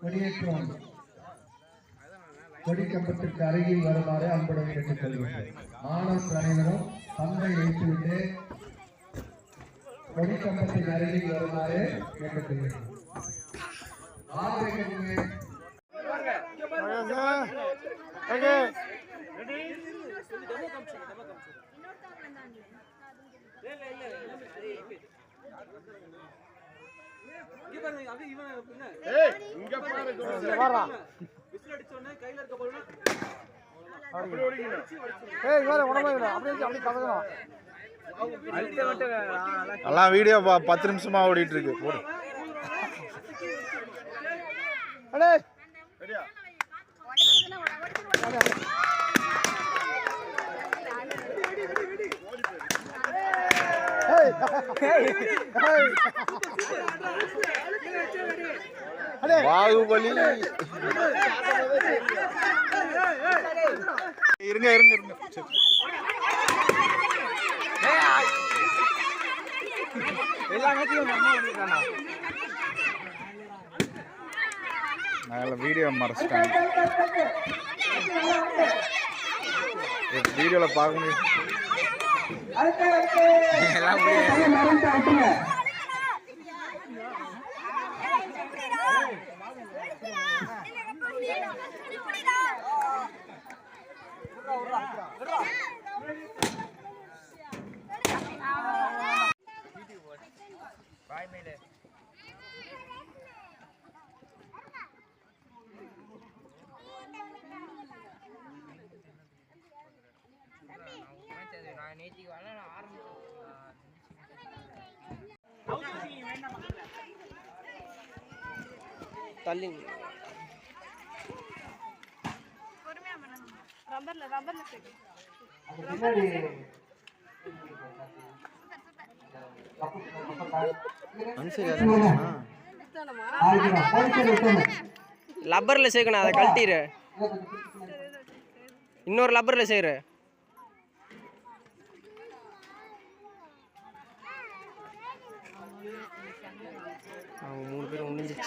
கொடியேற்றம். கொடிக்கம்பத்திற்கு அருகில் வருமாறு அன்புடன் கேட்டுக்கொள்கிறேன். மாணவர்கள் அனைவரும் பந்தை வைத்துவிட்டு கொடிக்கம்பத்தின் அருகில் வருமாறு கேட்டுக்கொள்கிறேன். ஆதரவு எல்லாம் வீடியோ பத்து நிமிஷமா ஓடிட்டு இருக்கு. போடு. அடே. பாகுபலி இருங்க இருங்க இருங்க. எல்லா மேட்சியும் வீடியோ மறைச்சிட்டாங்க. வீடியோல பார்க்க முடியும் விட்டுருங்க நான் நேற்றுக்கு வரல தள்ளி ரப்பர்ல ரப்பர்ல லப்பரில் சேர்க்கணும் அதை கழட்டிடு இன்னொரு லப்பரில் சேரு. அவங்க மூணு பேரும் முடிஞ்சிச்சு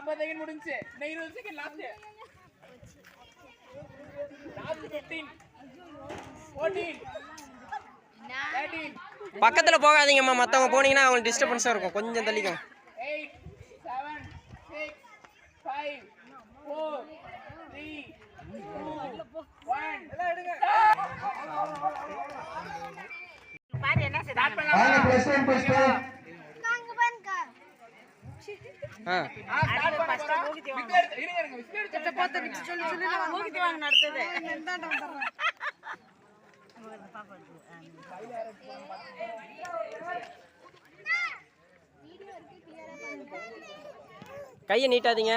நாற்பது செகண்ட் முடிஞ்சு இன்னும் இருபது second last last fifteen fourteen thirteen பக்கத்தில் போகாதீங்கம்மா. மற்றவங்க போனீங்கன்னா அவங்களுக்கு டிஸ்டர்பன்ஸாக இருக்கும். கொஞ்சம் தள்ளிக்கோங்க. Eight seven six five four three two one பாரு என்ன கையை நீட்டாதீங்க.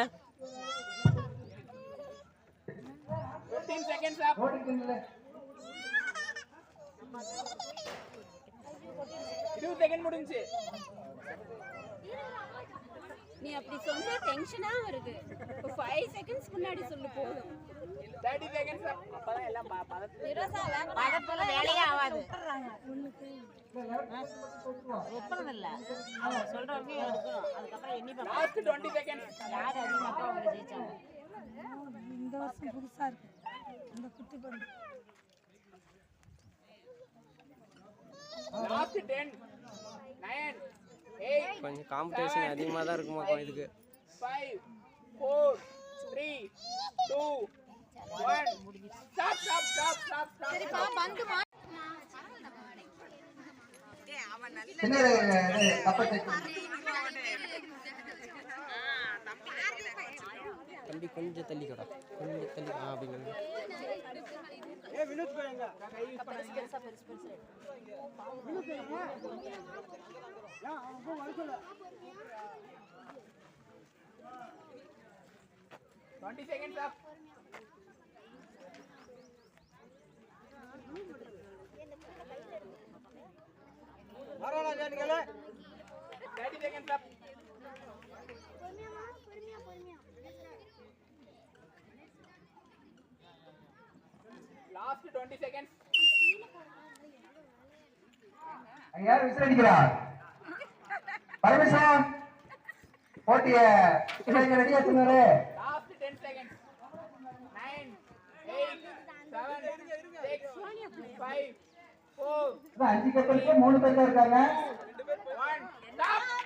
இருபது செகண்ட் முடிஞ்சு. நீ அப்படி சொன்னா டென்ஷனா வருது. இப்போ ஃபைவ் செகண்ட்ஸ் முன்னாடி சொல்லு போதும். தேர்ட்டி செகண்ட்ஸ் அப்பதான் எல்லாம் ப- பதத்து பதப்பெல்லாம் வேலையே ஆகாது. ஒப்பனம் இல்ல அவங்க சொல்ற வரைக்கும் எடுக்கணும் அதுக்கப்புறம் எண்ணி லாஸ்ட் டுவெண்ட்டி செகண்ட்ஸ் யார் அதிகமாக அவங்க ஜெயிச்சாங்க? இந்த வருஷம் புதுசா இருக்கு. இந்த குட்டி பந்து லாஸ்ட் டென் நைன் கொஞ்சம் காம்படிஷன் அதிகமாக தான் இருக்குமா இதுக்கு? Five four three two one stop stop stop stop stop சரிப்பா பந்து மா பின்னாடி இது, கப்பை check பண்ணு. தம்பி கொஞ்சம் தள்ளி கடா ஜானிகளே தள்ளி செகண்ட்ஸ் அப் தேர்ட்டி செகண்ட்ஸ் பொறுமையா பொறுமையா லாஸ்ட் டுவெண்ட்டி செகண்ட்ஸ் யார் விசில் அடிக்கிறார் பரமேசா போட்டிய இவங்க ரெடியா சொன்னாரு லாஸ்ட் 10 செகண்ட்ஸ் 9 8 7 6 5 4 அஞ்சு கட்டலுக்கு மூணு பேர் இருக்காங்க. 1 ஸ்டாப்